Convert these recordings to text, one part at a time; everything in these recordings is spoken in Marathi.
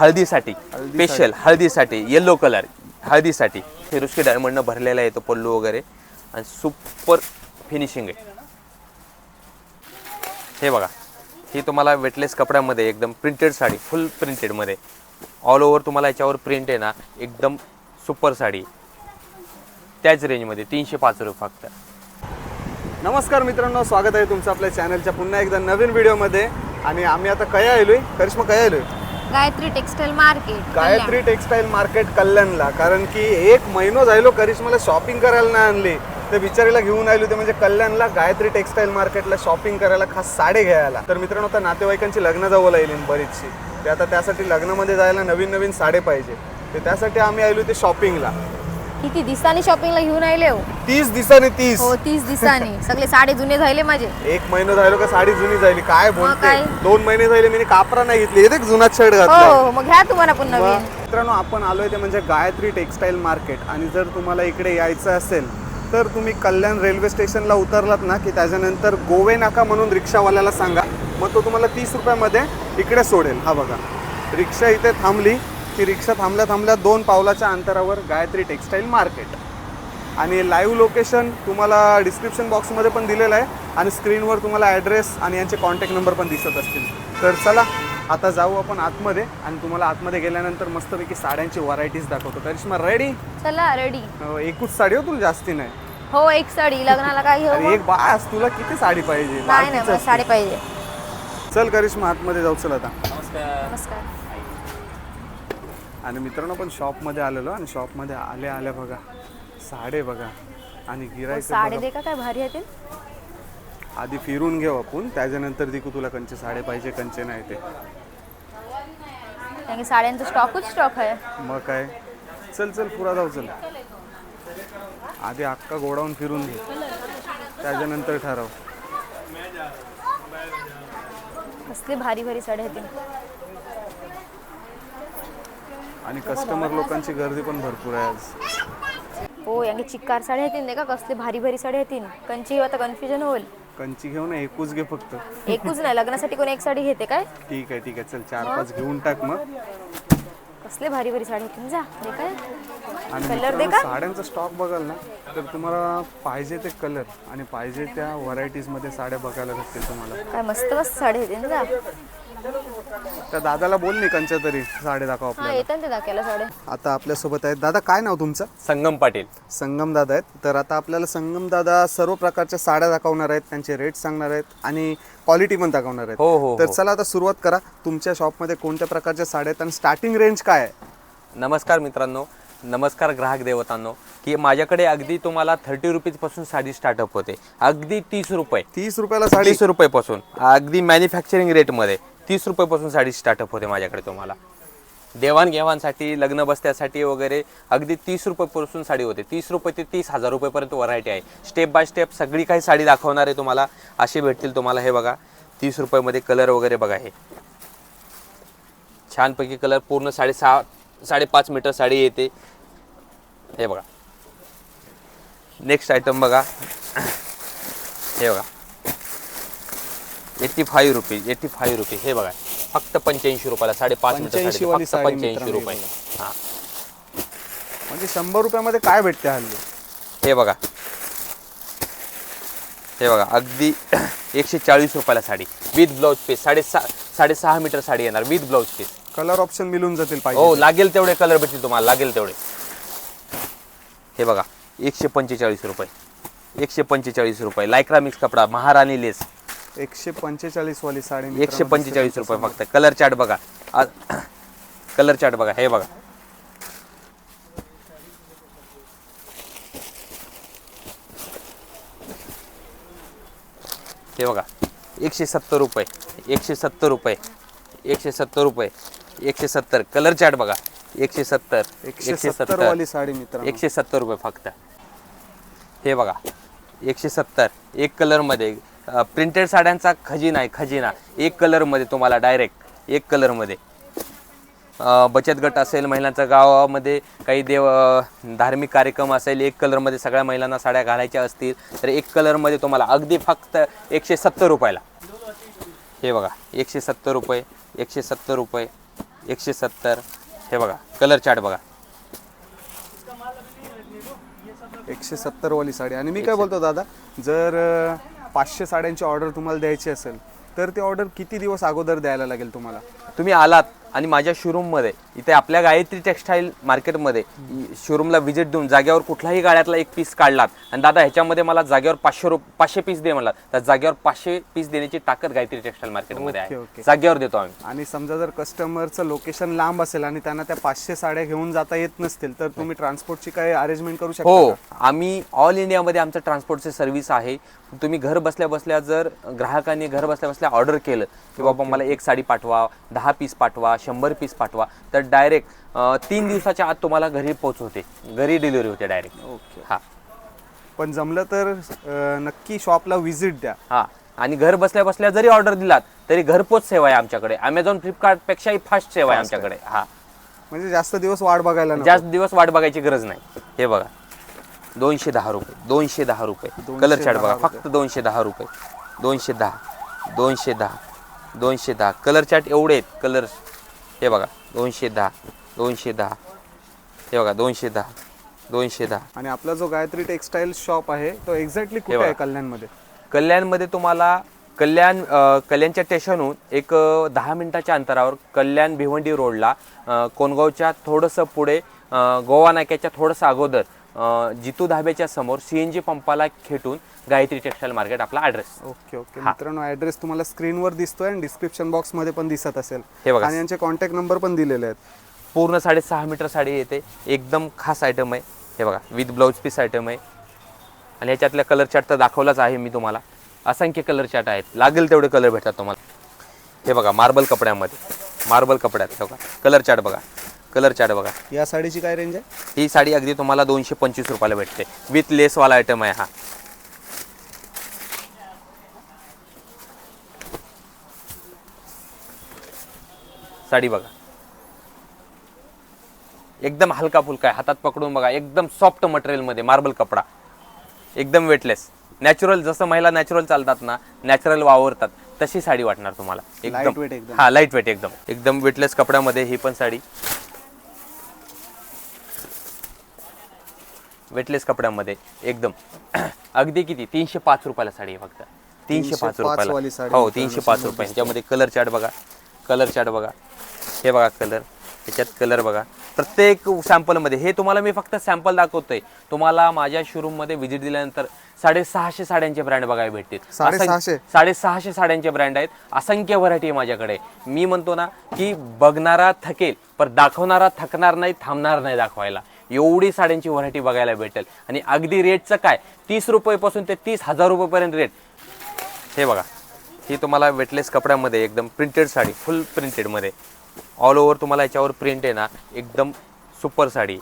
हळदीसाठी स्पेशल हळदीसाठी येल्लो कलर हळदीसाठी. फिरुस्की डायमंडनं भरलेला आहे तो पल्लू वगैरे. आणि सुपर फिनिशिंग आहे. हे बघा ही तुम्हाला वेटलेस कपड्यामध्ये एकदम प्रिंटेड साडी फुल प्रिंटेडमध्ये ऑल ओव्हर तुम्हाला याच्यावर प्रिंट आहे ना एकदम सुपर साडी. त्याच रेंजमध्ये तीनशे पाच रुपये फक्त. नमस्कार मित्रांनो स्वागत आहे तुमचं आपल्या चॅनलच्या पुन्हा एकदा नवीन व्हिडिओमध्ये आणि आम्ही आता कया आलोय? करिश्मा कया आलोय? Gayatri textile market Gayatri textile market कल्याणला. कारण की एक महिनो झालो करिश्माला शॉपिंग करायला नाही आणली. ते बिचारीला घेऊन आलो ते म्हणजे कल्याणला गायत्री टेक्सटाईल मार्केटला शॉपिंग करायला खास साडे घ्यायला. तर मित्रांनो आता नातेवाईकांची लग्न जवळ येईल बरीचशी. ते आता त्यासाठी लग्नामध्ये जायला नवीन नवीन साडे पाहिजे. ते त्यासाठी आम्ही आलो ते शॉपिंगला किती दिवसांनी शॉपिंगला घेऊन आले हो? तीस दिवसाने तीस. हो तीस दिवसांनी सगळे साडे जुने झाले माझे. एक महिना झालो का साडी जुनी झाली काय बोलते? काय? दोन महिने झाले मी कापरा नाही घेतली. एक जुना शर्ट हो घातला. हो मग घ्या तुम्हाला पण नवीन मित्रांनो आपण आलोय ते म्हणजे गायत्री टेक्सटाईल मार्केट. आणि जर तुम्हाला इकडे यायचं असेल तर तुम्ही कल्याण रेल्वे स्टेशनला उतरलात ना की त्याच्यानंतर गोवे नाका म्हणून रिक्षावाल्याला सांगा. मग तो तुम्हाला तीस रुपयामध्ये इकडे सोडेल. हा बघा. रिक्षा इथे थांबली. की रिक्षा थांबल्या थांबल्या दोन पावलाच्या अंतरावर गायत्री टेक्सटाईल मार्केट. आणि लाईव्ह लोकेशन तुम्हाला डिस्क्रिप्शन बॉक्समध्ये पण दिलेलं आहे आणि स्क्रीनवर तुम्हाला ॲड्रेस आणि यांचे कॉन्टॅक्ट नंबर पण दिसत असतील. तर चला आता जाऊ आपण आतमध्ये आणि तुम्हाला आतमध्ये गेल्यानंतर मस्तपैकी साड्यांची व्हरायटीज दाखवतो. करिश्मा रेडी चला रेडी एकूच साडी हो तुला जास्ती नाही. हो एक साडी. लग्नाला काय घेऊ मग? एक बास तुला किती साडी पाहिजे? नाही नाही बाकीचं मला साडी पाहिजे. चल करिश्मा आतमध्ये जाऊ चल आता. नमस्कार. आणि मित्रांनो पण शॉपमध्ये आलेलो आणि शॉपमध्ये आल्या आल्या बघा. साडे बघा. आणि हो, गिरायक साडी दे का काय भारी येतील आधी फिरून घेऊ आपण. त्याच्यानंतर दिकू तुला कंचे साडे पाहिजे कंचे नाही ते. साड्यांचा स्टॉकच स्टॉक आहे. मग काय? चल चल पुरा जाऊ चल. आधी अख्खा गोडाऊन फिरून घे. त्याच्यानंतर ठरव. कसली भारी भारी साड्या येतील आणि कस्टमर लोकांची गर्दी पण भरपूर आहे आज. हो यांनी चिक्कार साड्या येतील नाही का? कसली भारी भारी साड्या येतील कंची आता कन्फ्युजन होईल. कंची घेऊ ना एकूच घे फक्त. एकूच नाही लग्नासाठी कोणी एक साडी घेते काय? ठीक आहे ठीक आहे. चल चार पाच घेऊन टाक मग. कसले भारी भारी साडी येतील जा दे काय? आणि कलर दे का? साड्यांचा स्टॉक बघाल ना तर तुम्हाला पाहिजे ते कलर आणि पाहिजे त्या व्हरायटीजमध्ये साड्या बघायला भेटतील तुम्हाला. काय मस्त मस्त साडी येतील जा त्या दादाला बोल नाही कंच्या तरी साडे दाखव हा आपल्याला. येतात ते दाखवायला आता आपल्यासोबत आहेत. दादा काय नाव तुमचं? संगम पाटील. संगम दादा आहेत. तर आता आपल्याला संगम दादा सर्व प्रकारच्या साड्या दाखवणार आहेत त्यांचे रेट सांगणार आहेत आणि क्वालिटी पण दाखवणार आहेत. हो हो तर हो. चला आता सुरुवात करा. तुमच्या शॉपमध्ये कोणत्या प्रकारच्या साड्या आहेत आणि स्टार्टिंग रेंज काय आहे? नमस्कार मित्रांनो. नमस्कार ग्राहक देवतांनो. की माझ्याकडे अगदी तुम्हाला थर्टी रुपीजपासून साडी स्टार्टअप होते. अगदी तीस रुपये. तीस रुपयाला साडी? तीस रुपयेपासून अगदी मॅन्युफॅक्चरिंग रेटमध्ये तीस रुपयेपासून साडी स्टार्टअप होते माझ्याकडे तुम्हाला. देवाणघेवाणसाठी लग्न बसत्यासाठी वगैरे अगदी तीस रुपयेपासून साडी होते. तीस रुपये ते तीस हजार रुपयेपर्यंत व्हरायटी आहे. स्टेप बाय स्टेप सगळी काही साडी दाखवणार आहे तुम्हाला. असे भेटतील तुम्हाला हे बघा. तीस रुपयामध्ये कलर वगैरे बघा हे. छानपैकी कलर पूर्ण साडेसहा साडेपाच मीटर साडी येते. हे बघा. नेक्स्ट आयटम बघा. हे बघा. Eighty five rupees eighty five रुपये हे बघा फक्त पंच्याऐंशी रुपयाला साडेपाच मीटर 85 साडी वाली फक्त साडी पंच्याऐंशी मित्रांनो रुपये. हां. म्हणजे शंभर रुपयामध्ये काय भेटते हल्ली? हे बघा. हे बघा अगदी एकशे चाळीस रुपयाला साडी. विथ ब्लाऊज पीस साडेसहा साडेसहा मीटर साडी येणार. With blouse piece colour option मिळून जातील हो पाहिजे लागेल तेवढे कलर भेटतील तुम्हाला लागेल तेवढे. हे बघा एकशे पंचेचाळीस रुपये. एकशे पंचेचाळीस रुपये. लायक्रा मिक्स कपडा महाराणी लेस एकशे पंचेचाळीस वाली साडी एकशे पंचेचाळीस रुपये फक्त. कलर चार्ट बघा. कलर चार्ट बघा. हे बघा. हे बघा. एकशे सत्तर रुपये. एकशे सत्तर रुपये. एकशे सत्तर रुपये. एकशे सत्तर. कलर चार्ट बघा. एकशे सत्तर. एकशे सत्तर. वाली साडी मित्रांनो. एकशे सत्तर रुपये फक्त. हे बघा. एकशे सत्तर. एक कलरमध्ये प्रिंटेड साड्यांचा खजिना आहे खजिना. एक कलरमध्ये तुम्हाला डायरेक्ट एक कलरमध्ये बचत गट असेल महिलांच्या गावामध्ये काही देव धार्मिक कार्यक्रम असेल एक कलरमध्ये सगळ्या महिलांना साड्या घालायच्या असतील तर एक कलरमध्ये तुम्हाला अगदी फक्त एकशे सत्तर रुपयाला. हे बघा एकशे सत्तर रुपये एकशे सत्तर रुपये एकशे सत्तर. हे बघा कलर चार्ट बघा. एकशे सत्तर वाली साडी. आणि मी काय बोलतो दादा? जर पाचशे साड्यांची ऑर्डर तुम्हाला द्यायची असेल तर ती ऑर्डर किती दिवस अगोदर द्यायला लागेल तुम्हाला? तुम्ही आलात आणि माझ्या शोरूममध्ये इथे आपल्या गायत्री टेक्स्टाईल मार्केटमध्ये शोरूमला व्हिजिट देऊन जागेवर कुठलाही गाड्यातला एक पीस काढलात. आणि दादा ह्याच्यामध्ये मला जागेवर पाचशे रुप पाचशे पीस दे मला तर जागेवर पाचशे पीस देण्याची ताकद गायत्री टेक्स्टाईल मार्केटमध्ये आहे. जागेवर देतो आम्ही. आणि समजा जर कस्टमरचं लोकेशन लांब असेल आणि त्यांना त्या पाचशे साड्या घेऊन जाता येत नसतील तर तुम्ही ट्रान्सपोर्टची काय अरेंजमेंट करू शकता हो? आम्ही ऑल इंडियामध्ये आमचं ट्रान्सपोर्टचे सर्व्हिस आहे. तुम्ही घर बसल्या बसल्या जर ग्राहकांनी घर बसल्या बसल्या ऑर्डर केलं की बाबा मला एक साडी पाठवा दहा पीस पाठवा शंभर पीस पाठवा. तर डायरेक्ट तीन दिवसाच्या आत तुम्हाला घरी पोहोचवते. घरी डिलिव्हरी होते डायरेक्ट ओके हा. पण जमलं तर अं, नक्की शॉपला व्हिजिट द्या. हा. आणि घर बसल्या बसल्या जरी ऑर्डर दिलात तरी घरपोच सेवा आहे आमच्याकडे. अमेझॉन फ्लिपकार्ट पेक्षाही फास्ट सेवा आहे. आमच्याकडे. हा. म्हणजे जास्त दिवस वाट बघायला नको. जास्त दिवस वाट बघायची गरज नाही. हे बघा. दोनशे दहा रुपये. दोनशे दहा रुपये. दोनशे कलर चार्ट बघा. फक्त दोनशे दहा रुपये. दोनशे दहा. दोनशे दहा. दोनशे दहा. कलर चार्ट एवढे आहेत. कलर हे बघा दोनशे दहा दोनशे दहा. हे बघा दोनशे दहा दोनशे दहा. आणि आपला जो गायत्री टेक्सटाईल शॉप आहे तो एक्झॅक्टली कुठे. आहे कल्याणमध्ये? कल्याणमध्ये तुम्हाला कल्याण कल्याणच्या स्टेशनहून एक दहा मिनिटाच्या अंतरावर कल्याण भिवंडी रोडला कोणगावच्या थोडंसं पुढे गोवा नाक्याच्या थोडंसं अगोदर जितू धाब्याच्या समोर सी एन जी पंपाला खेटून गायत्री टेक्स्टाईल मार्केट आपला ॲड्रेस ओके ओके. मित्रांनो ॲड्रेस तुम्हाला स्क्रीनवर दिसतोय आणि डिस्क्रिप्शन बॉक्समध्ये पण दिसत असेल. हे बघा. आणि यांचे कॉन्टॅक्ट नंबर पण दिलेले आहेत. पूर्ण साडेसहा मीटर साडी येते. एकदम खास आयटम आहे. हे बघा विथ ब्लाऊज पीस आयटम आहे. आणि ह्याच्यातल्या कलर चार्ट तर दाखवलाच आहे मी तुम्हाला. असंख्य कलर चार्ट आहेत. लागेल तेवढे कलर भेटतात तुम्हाला. हे बघा मार्बल कपड्यामध्ये. मार्बल कपड्यात हे बघा. कलर चार्ट बघा. कलर चार्ट बघा. या साडीची काय रेंज आहे? ही साडी अगदी तुम्हाला दोनशे पंचवीस रुपयाला भेटते. विथ लेसवाला आयटम आहे हा. साडी बघा. एकदम हलका फुलका आहे. हातात पकडून बघा. एकदम सॉफ्ट मटेरियलमध्ये मार्बल कपडा. एकदम वेटलेस नॅचरल जसं महिला नॅचरल चालतात ना नॅचरल वावरतात तशी साडी वाटणार तुम्हाला. एकदम. हा लाइट वेट एकदम. एकदम वेटलेस कपड्यामध्ये ही पण साडी. वेटलेस कपड्यामध्ये एकदम. अगदी किती? तीनशे पाच रुपयाला साडी आहे फक्त. तीनशे पाच 305 वाली रुपयाला हो तीनशे पाच रुपये. कलर चार्ट बघा. कलर चार्ट बघा. हे बघा कलर. ह्याच्यात कलर बघा. प्रत्येक सॅम्पलमध्ये हे तुम्हाला मी फक्त सॅम्पल दाखवतोय. तुम्हाला माझ्या शोरूममध्ये व्हिजिट दिल्यानंतर साडेसहाशे साड्यांचे ब्रँड बघायला भेटतील. साडेसहाशे? साड्यांचे ब्रँड आहेत. असंख्य व्हरायटी आहे माझ्याकडे. मी म्हणतो ना की बघणारा थकेल पण दाखवणारा थकणार नाही थांबणार नाही दाखवायला. एवढी साड्यांची व्हरायटी बघायला भेटेल. आणि अगदी रेटचं काय? तीस रुपयेपासून ते तीस हजार रुपयेपर्यंत रेट हे बघा. ही तुम्हाला वेटलेस कपड्यामध्ये एकदम प्रिंटेड साडी फुल प्रिंटेडमध्ये ऑल ओव्हर तुम्हाला याच्यावर प्रिंट आहे ना एकदम सुपर साडी.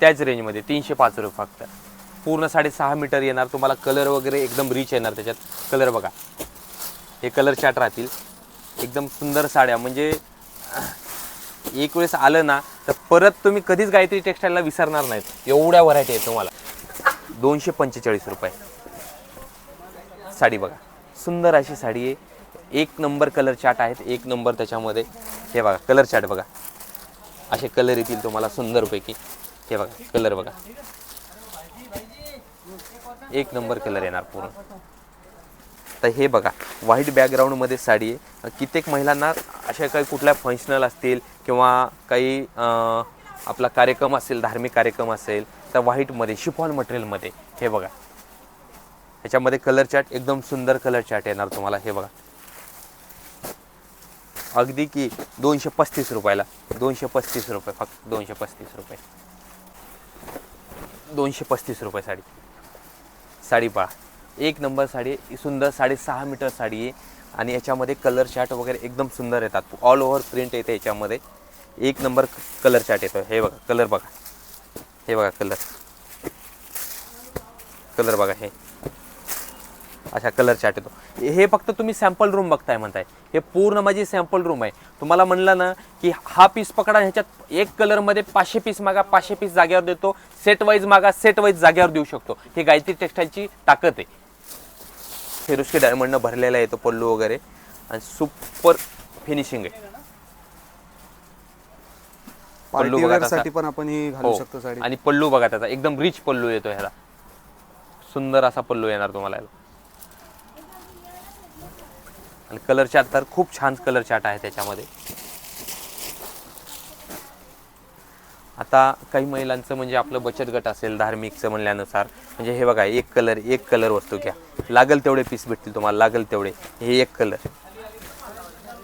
त्याच रेंजमध्ये तीनशे पाच रुपये फक्त. पूर्ण साडेसहा मीटर येणार तुम्हाला कलर वगैरे एकदम रिच येणार त्याच्यात. कलर बघा. हे कलर चार्ट राहतील. एकदम सुंदर साड्या म्हणजे एक वेळेस आलं ना तर परत तुम्ही कधीच गायत्री टेक्स्टाईलला विसरणार नाहीत. एवढ्या व्हरायटी आहेत तुम्हाला. दोनशे पंचेचाळीस रुपये. साडी बघा. सुंदर अशी साडी आहे. एक नंबर कलर चाट आहेत. एक नंबर त्याच्यामध्ये हे बघा कलर चार्ट बघा. असे कलर येतील तुम्हाला सुंदरपैकी. हे बघा कलर बघा. एक नंबर कलर येणार पूर्ण. तर हे बघा व्हाईट बॅकग्राऊंडमध्ये साडी आहे. कित्येक महिलांना अशा काही कुठल्या फंक्शनल असतील किंवा काही आपला कार्यक्रम असेल धार्मिक कार्यक्रम असेल तर व्हाईटमध्ये शिफॉन मटेरियलमध्ये हे बघा. ह्याच्यामध्ये कलर चार्ट एकदम सुंदर कलर चार्ट येणार तुम्हाला. हे बघा. अगदी की दोनशे पस्तीस रुपयाला. दोनशे पस्तीस रुपये फक्त दोनशे पस्तीस रुपये. दोनशे पस्तीस रुपये साडी. साडी पहा. एक नंबर साडी ही सुंदर साडेसहा मीटर साडी आहे. आणि याच्यामध्ये कलर चार्ट वगैरे एकदम सुंदर येतात. ऑल ओव्हर प्रिंट येते याच्यामध्ये. एक नंबर कलर चार्ट येतो हे बघा कलर बघा. हे बघा कलर कलर बघा हे. अशा कलर चार्ट येतो. हे फक्त तुम्ही सॅम्पल रूम बघताय म्हणताय. हे पूर्ण माझी सॅम्पल रूम आहे. तुम्हाला म्हणलं ना की हा पीस पकडा ह्याच्यात एक कलरमध्ये पाचशे पीस मागा पाचशे पीस जागेवर देतो. सेट वाईज मागा सेट वाईज जागेवर देऊ शकतो. हे गायत्री टेक्स्टाईलची ताकद आहे. फेरुस्की डायमंडनं भरलेला आहे तो पल्लू वगैरे. आणि सुपर फिनिशिंग आहे. पल्लू साठी पण आपण ही घालू हो. शकतो साडी. आणि पल्लू बघा त्याचा एकदम रिच पल्लू येतो ह्याला. सुंदर असा पल्लू येणार तुम्हाला याला. आणि कलर चार्ट तर खूप छान कलर चार्ट आहे त्याच्यामध्ये. आता काही महिलांचं म्हणजे आपलं बचत गट असेल धार्मिकचं म्हणल्यानुसार म्हणजे हे बघा एक कलर एक कलर वस्तू घ्या. लागल तेवढे पीस भेटतील तुम्हाला लागल तेवढे. हे एक कलर.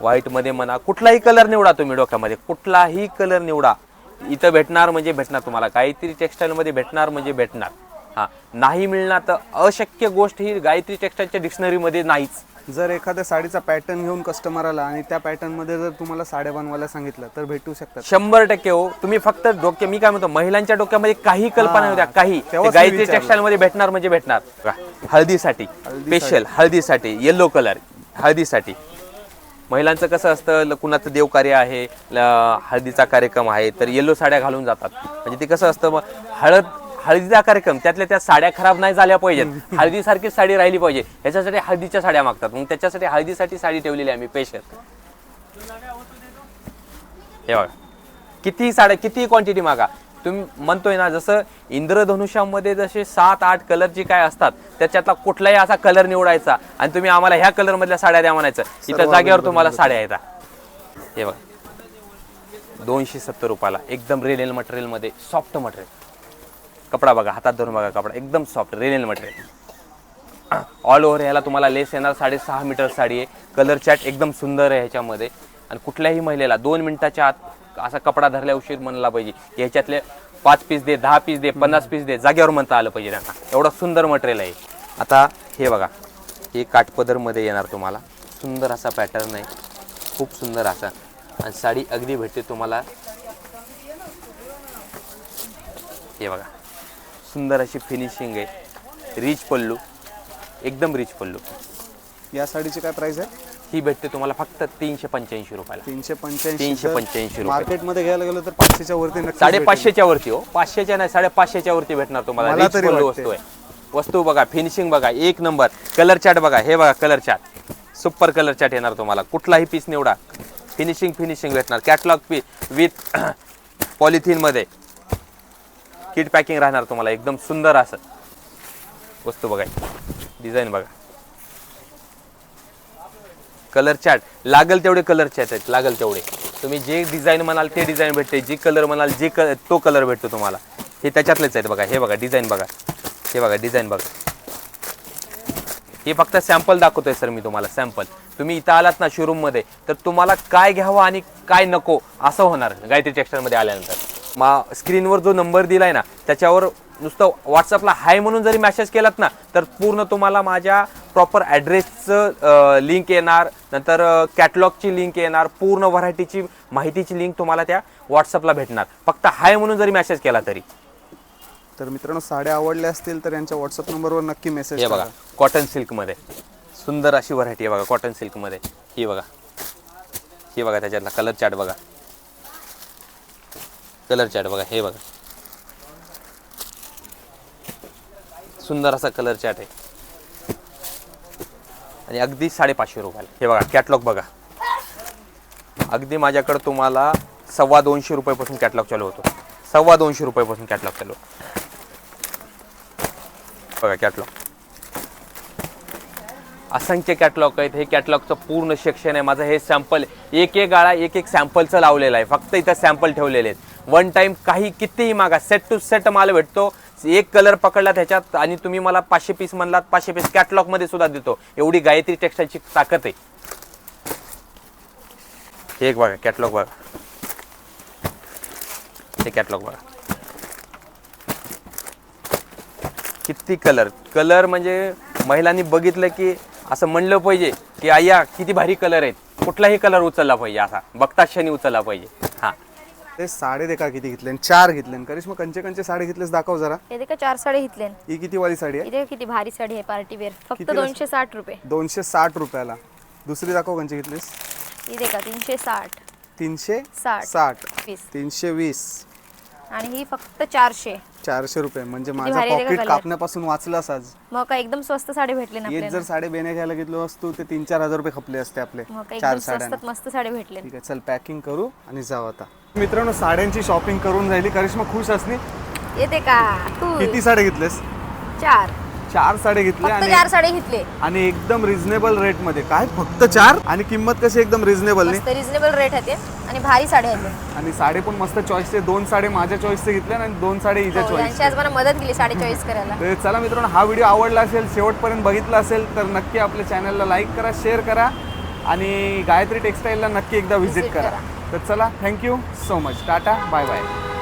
व्हाईटमध्ये म्हणा कुठलाही कलर निवडा तुम्ही डोक्यामध्ये. कुठलाही कलर निवडा. इथं भेटणार म्हणजे भेटणार तुम्हाला. गायत्री टेक्स्टाईलमध्ये भेटणार म्हणजे भेटणार. हां. नाही मिळणार तर अशक्य गोष्ट ही गायत्री टेक्स्टाईलच्या डिक्शनरीमध्ये नाहीच. जर एखाद्या साडीचा पॅटर्न घेऊन कस्टमर आला आणि त्या पॅटर्नमध्ये जर तुम्हाला साड्या बनवायला सांगितलं तर भेटू शकतात. शंभर टक्के हो. तुम्ही फक्त डोक्या मी काय म्हणतो महिलांच्या डोक्यामध्ये काही कल्पना हा, नव्हत्या काही. ते तेव्हाच मी गायत्री विचारलं. टेक्स्टाईल मध्ये भेटणार म्हणजे भेटणार. हळदीसाठी स्पेशल हळदीसाठी येल्लो कलर हळदीसाठी. महिलांचं कसं असतं ल- कुणाचं देवकार्य आहे ल- हळदीचा कार्यक्रम आहे तर येल्लो साड्या घालून जातात. म्हणजे ते कसं असतं मग हळद हळदीचा कार्यक्रम त्यातल्या त्या साड्या खराब नाही झाल्या पाहिजेत. हळदीसारखीच साडी राहिली पाहिजे. ह्याच्यासाठी हळदीच्या साड्या मागतात. मग त्याच्यासाठी हळदीसाठी साडी ठेवलेली आहे आम्ही स्पेशल हे बघा. किती साड्या किती क्वांटिटी मागा. तुम्ही म्हणतोय ना जसं इंद्रधनुष्यामध्ये जसे सात आठ कलरची काय असतात त्याच्यातला कुठलाही असा कलर निवडायचा आणि तुम्ही आम्हाला ह्या कलर मधल्या साड्या द्या म्हणायचं. इथं जागेवर तुम्हाला साड्या येतात. हे बघा. दोनशे सत्तर रुपयाला एकदम रेलेल मटेरियलमध्ये सॉफ्ट मटेरियल कपडा बघा हातात धरून बघा कपडा. एकदम सॉफ्ट रेनेल मटेरियल ऑल ओव्हर ह्याला तुम्हाला लेस येणार साडेसहा मीटर साडी आहे. कलर चॅट एकदम सुंदर आहे ह्याच्यामध्ये. आणि कुठल्याही महिलेला दोन मिनिटाच्या आत असा कपडा धरल्या उशीर म्हणला पाहिजे. ह्याच्यातले पाच पीस दे दहा पीस दे पन्नास पीस दे जागेवर म्हणता आलं पाहिजे त्यांना. एवढं सुंदर मटेरियल आहे आता हे बघा हे काठपदरमध्ये येणार तुम्हाला. सुंदर असा पॅटर्न आहे. खूप सुंदर असा. आणि साडी अगदी भेटते तुम्हाला. हे बघा. सुंदर अशी फिनिशिंग आहे. रिच पल्लू. एकदम रिच पल्लू. या साडीची काय प्राइस आहे? ही भेटते तुम्हाला फक्त तीनशे पंच्याऐंशी रुपयाला. तीनशे पंच्याऐंशी. 385 रुपये. मार्केटमध्ये घ्यायला गेलं तर पाचशेच्या वरती नक्कीच साडेपाचशेच्या वरती हो. पाचशेच्या नाही साडेपाचशेच्या वरती भेटणार तुम्हाला. मला रिच तरी पल्लू वाटते. वस्तू आहे. वस्तू बघा फिनिशिंग बघा एक नंबर कलर चार्ट बघा हे बघा colour chart super colour chart येणार तुम्हाला. कुठलाही पीस निवडा. फिनिशिंग फिनिशिंग भेटणार. कॅटलॉग पीस विथ पॉलिथिनमध्ये किट पॅकिंग राहणार तुम्हाला एकदम सुंदर असं. वस्तू बघा डिझाईन बघा. कलर चार्ट लागल तेवढे कलर चार्ट आहेत लागल तेवढे. तुम्ही जे डिझाईन म्हणाल ते डिझाईन भेटते जे कलर म्हणाल जे क तो कलर भेटतो तुम्हाला. हे त्याच्यातलेच आहेत बघा हे बघा डिझाईन बघा. हे बघा डिझाईन बघा. हे फक्त सॅम्पल दाखवतोय सर मी तुम्हाला सॅम्पल. तुम्ही इथं आलात ना शोरूममध्ये तर तुम्हाला काय घ्यावं आणि काय नको असं होणार गायत्री टेक्स्टाईलमध्ये आल्यानंतर. मा स्क्रीनवर जो नंबर दिलाय ना त्याच्यावर नुसतं व्हॉट्सअपला हाय म्हणून जरी मेसेज केलात ना तर पूर्ण तुम्हाला माझ्या प्रॉपर ॲड्रेसचं लिंक येणार. नंतर कॅटलॉगची लिंक येणार. पूर्ण व्हरायटीची माहितीची लिंक तुम्हाला त्या व्हॉट्सअपला भेटणार. फक्त हाय म्हणून जरी मेसेज केला तरी. तर मित्रांनो साड्या आवडल्या असतील तर यांच्या व्हॉट्सअप नंबरवर नक्की मेसेज हे बघा कॉटन सिल्कमध्ये सुंदर अशी व्हरायटी आहे बघा कॉटन सिल्कमध्ये ही बघा. ही बघा त्याच्यातला कलर चार्ट बघा. कलर चॅट बघा हे बघा. सुंदर असा कलर चॅट आहे. आणि अगदी साडेपाचशे रुपयाला. हे बघा कॅटलॉग बघा. अगदी माझ्याकडं तुम्हाला सव्वा दोनशे रुपयापासून कॅटलॉग चालू होतो. सव्वा दोनशे रुपयापासून कॅटलॉग चालू बघा कॅटलॉग. असंख्य कॅटलॉग आहेत. हे कॅटलॉगचं पूर्ण सेक्शन आहे. माझं हे सॅम्पल एक एक गाळा एक एक सॅम्पलचं लावलेलं आहे. फक्त इथं सॅम्पल ठेवलेले आहेत. वन टाइम काही कितीही मागा. सेट टू सेट माल भेटतो. एक कलर पकडला त्याच्यात आणि तुम्ही मला पाचशे पीस म्हणलात पाचशे पीस कॅटलॉगमध्ये सुद्धा देतो. एवढी गायत्री टेक्स्टाईलची ताकद आहे. एक बघा कॅटलॉग बघा. हे कॅटलॉग बघा. किती कलर कलर म्हणजे महिलांनी बघितलं की असं म्हणलं पाहिजे की आया किती भारी कलर आहेत. कुठलाही कलर उचलला पाहिजे असा. बघता क्षणी उचलला पाहिजे. हा. ते साडे देखा किती घेतले चार घेतले करिश्मा कंचे कंचे साडे घेतलेस दाखव जरा. हे देखा चार साडे घेतले ही किती वाली साडी आहे? इथे किती भारी साडी आहे पार्टी वेअर. फक्त कितीला? दोनशे साठ रुपये. दोनशे साठ रुपयाला. दुसरी दाखव कंचे घेतलीस. ही देखा तीनशे साठ. तीनशे साठ साठ वीस. तीनशे वीस आणि ही फक्त चारशे. चारशे रुपये. म्हणजे माझा भारी आहे का पॉकेट colour? कापण्यापासून वाचलास आज. मग काय एकदम स्वस्त साडी भेटले ना येत जर साडे बेने घ्यायला घेतलो असतो ते तीन चार हजार रुपये खपले असते आपले. मग काय चार एकदम साड्यांना. स्वस्तात मस्त साडी भेटले. ठीक आहे चल पॅकिंग करू आणि जाऊ आता. मित्रांनो साड्यांची शॉपिंग करून राहिली. करिश्मा खुश असणे येते का? तू? किती साड्या घेतलेस? चार. चार साड्या घेतल्या फक्त आणि चार साडे घेतले. आणि एकदम रिझनेबल रेटमध्ये. काय? फक्त चार? आणि किंमत कशी एकदम रिझनेबल रिझनेबल रेट होते आणि भारी साडे आणि साडे पण मस्त चॉईसचे दोन साडे माझ्या चॉईसचे घेतल्या आणि दोन साडे हिच्या हो, चॉईस मला मदत केली साडी चॉईस करायला. तर चला मित्रांनो हा व्हिडिओ आवडला असेल शेवटपर्यंत बघितला असेल तर नक्की आपल्या चॅनलला लाईक करा शेअर करा आणि गायत्री टेक्सटाईलला नक्की एकदा व्हिजिट करा. तर चला thank you so much tata bye bye